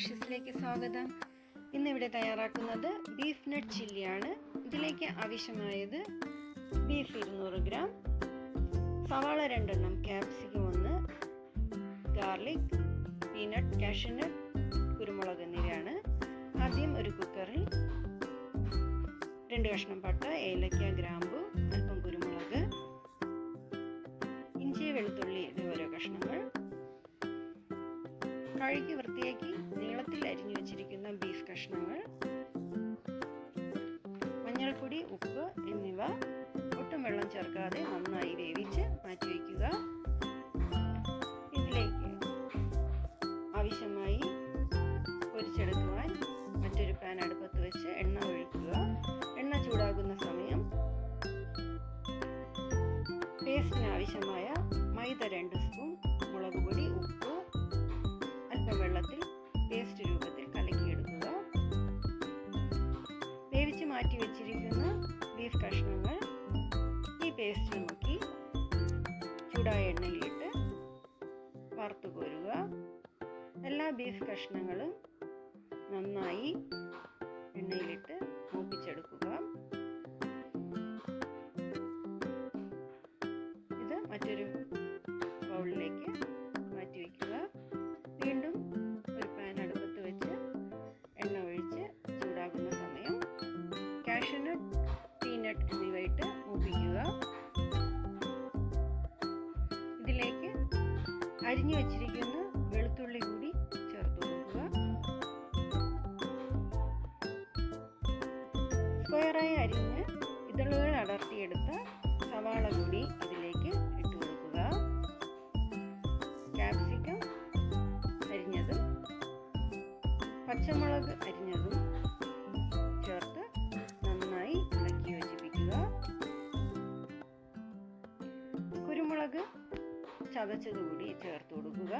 ഡിഷസിലേക്ക് സ്വാഗതം. ഇന്ന് ഇവിടെ തയ്യാറാക്കുന്നത് ബീഫ് നട്ട് ചില്ലിയാണ് ഇതിലേക്ക് ആവശ്യമായത് ബീഫ് ഇരുന്നൂറ് ഗ്രാം സവാള രണ്ടെണ്ണം ക്യാപ്സിക്കം ഒന്ന് ഗാർലിക് പീനട്ട് കാഷ്യൂനട്ട് കുരുമുളക് എന്നിവയാണ്. ആദ്യം ഒരു കുക്കറിൽ രണ്ട് കഷ്ണം പട്ട ഏലക്ക ഗ്രാമ്പു കഴുകി വൃത്തിയാക്കി നീളത്തിൽ അരിഞ്ഞു വെച്ചിരിക്കുന്ന ബീഫ് കഷ്ണങ്ങൾ മഞ്ഞൾപ്പൊടി ഉപ്പ് എന്നിവ ഒട്ടും വെള്ളം ചേർക്കാതെ നന്നായി വേവിച്ച് മാറ്റി വയ്ക്കുക. ഇതിലേക്ക് ആവശ്യമായി പൊരിച്ചെടുക്കുവാൻ മറ്റൊരു പാൻ അടുപ്പത്ത് വെച്ച് എണ്ണ ഒഴിക്കുക. എണ്ണ ചൂടാകുന്ന സമയം പേസ്റ്റിന് ആവശ്യമായ മൈദ രണ്ട് സ്പൂൺ ബീഫ് കഷ്ണങ്ങൾ നന്നായി എണ്ണയിലിട്ട് മൂപ്പിച്ചെടുക്കുക. ഇത് മറ്റൊരു ബൗളിലേക്ക് മാറ്റി വയ്ക്കുക വീണ്ടും ഒരു പാൻ അടുപ്പത്ത് വെച്ച് എണ്ണ ഒഴിച്ച് ചൂടാക്കുന്ന സമയം കാഷ്യൂനട്ട് പീനട്ട് എന്നിവയിട്ട് മൂപ്പിക്കുക. ഇതിലേക്ക് അരിഞ്ഞു വെച്ചിരിക്കുന്ന സ്ക്വയറായി അരിഞ്ഞ് ഇതളുകൾ അടർത്തിയെടുത്ത സവാള കൂടി അതിലേക്ക് ഇട്ട് കൊടുക്കുക. ക്യാപ്സിക്കം അരിഞ്ഞതും പച്ചമുളക് അരിഞ്ഞതും ചേർത്ത് നന്നായി ഇളക്കി യോജിപ്പിക്കുക. കുരുമുളക് ചതച്ചതുകൂടി ചേർത്ത് കൊടുക്കുക.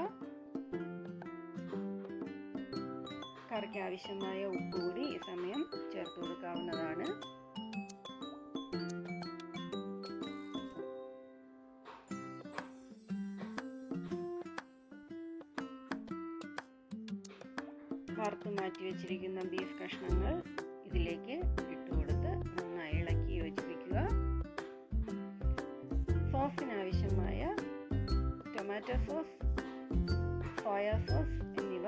കറിക്ക് ആവശ്യമായ ഉപ്പ് കൂടി ഈ സമയം ചേർത്ത് കൊടുക്കാവുന്നതാണ്. വറുത്ത് മാറ്റി വെച്ചിരിക്കുന്ന ബീഫ് കഷ്ണങ്ങൾ ഇതിലേക്ക് ഇട്ട് കൊടുത്ത് നന്നായി ഇളക്കി യോജിപ്പിക്കുക. സോസിനാവശ്യമായ ടൊമാറ്റോ സോസ് സോയ സോസ് എന്നിവ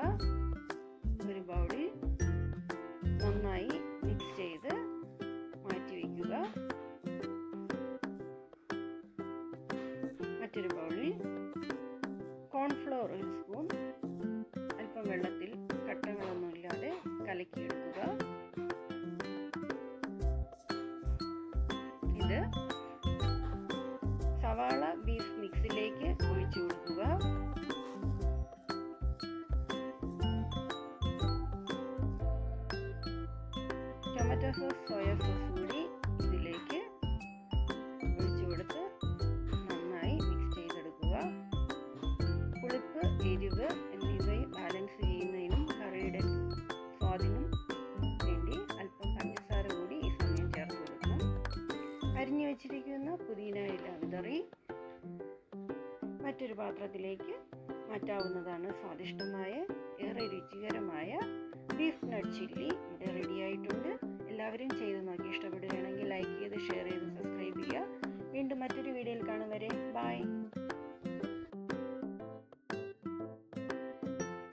സോസ് സോയ സോസ് കൂടി ഇതിലേക്ക് ഒഴിച്ചു കൊടുത്ത് നന്നായി മിക്സ് ചെയ്തെടുക്കുക. പുളിപ്പ് എരിവ് എന്നിവ ബാലൻസ് ചെയ്യുന്നതിനും കറിയുടെ സ്വാദിനും വേണ്ടി അല്പം പഞ്ചസാര കൂടി ഈ സമയം ചേർത്ത് കൊടുക്കണം. അരിഞ്ഞു വെച്ചിരിക്കുന്ന പുതിന ഇല വിതറി മറ്റൊരു പാത്രത്തിലേക്ക് മാറ്റാവുന്നതാണ് സ്വാദിഷ്ടമായ ഏറെ രുചികരമായ ബീഫ് നട്ട് ചില്ലി ഇവിടെ എല്ലാവരും ചെയ്ത് നോക്കി. ഇഷ്ടപ്പെടുകയാണെങ്കിൽ ലൈക്ക് ചെയ്ത് ഷെയർ ചെയ്ത് സബ്സ്ക്രൈബ് ചെയ്യുക.